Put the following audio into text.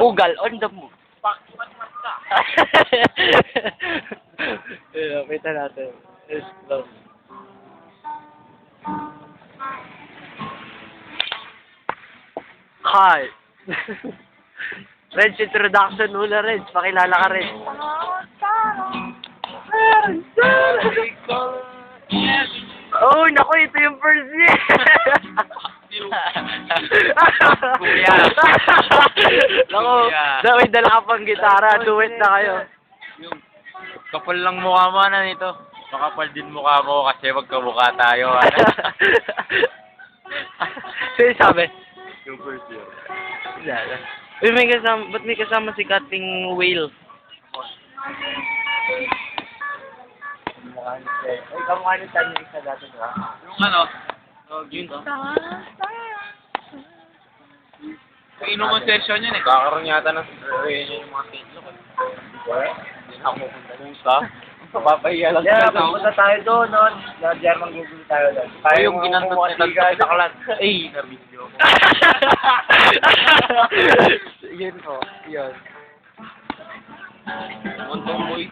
Ugal on the move. Yeah, kita natin. Let's go. Hi. Reds, introduction muna, Reds. Pakilala ka, Reds. Oh, naku, ito yung first year. Kuya. Naku, na may dala ka pang gitara. Duet na kayo. Yung kapal lang mukha mo na nito. Makapal din mukha mo kasi magkamukha tayo. Ano? Sino sabi? yung first year. Wala. Uy, may kasama, ba't may kasama si Kating Whale? Mukha ni Uy, kamukha ni Tanrik sa dati, di ba? Yung ano? Yun. Yung inuman session yun eh. Kakaroon yata ng reunion yung mga tinlo. Hindi na ako pupunta dun sa. Papahiya lang Yeah, sa pupunta tayo doon, no? Na German Google tayo doon. Tayo yung ginantot na tantot sa kalat. Ay, na-video ko. yun po, yun. Montong boy.